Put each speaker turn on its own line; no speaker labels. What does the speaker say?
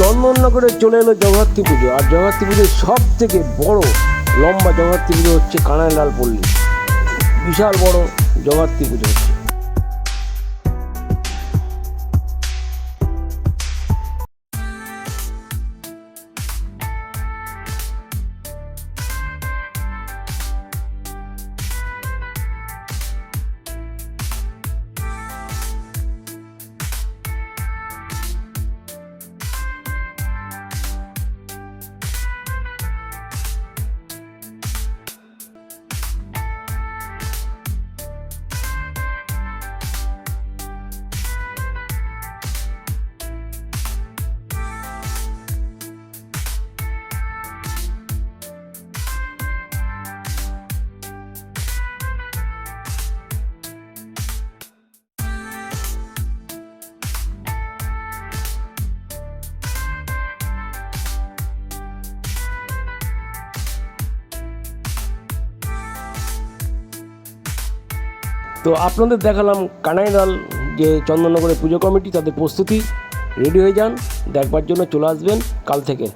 চন্দননগরে চলে এলো জগদ্ধাত্রী পুজো। আর জগদ্ধাত্রী পুজোর সব থেকে বড় লম্বা জগদ্ধাত্রী পুজো হচ্ছে কানাইলাল পল্লী। বিশাল বড় জগদ্ধাত্রী পুজো তো আপনাদের দেখালাম কানাইলাল যে চন্দননগরের পুজো কমিটি, তাদের প্রস্তুতি রেডি হয়ে যান, দেখবার জন্য চলে আসবেন কাল থেকে।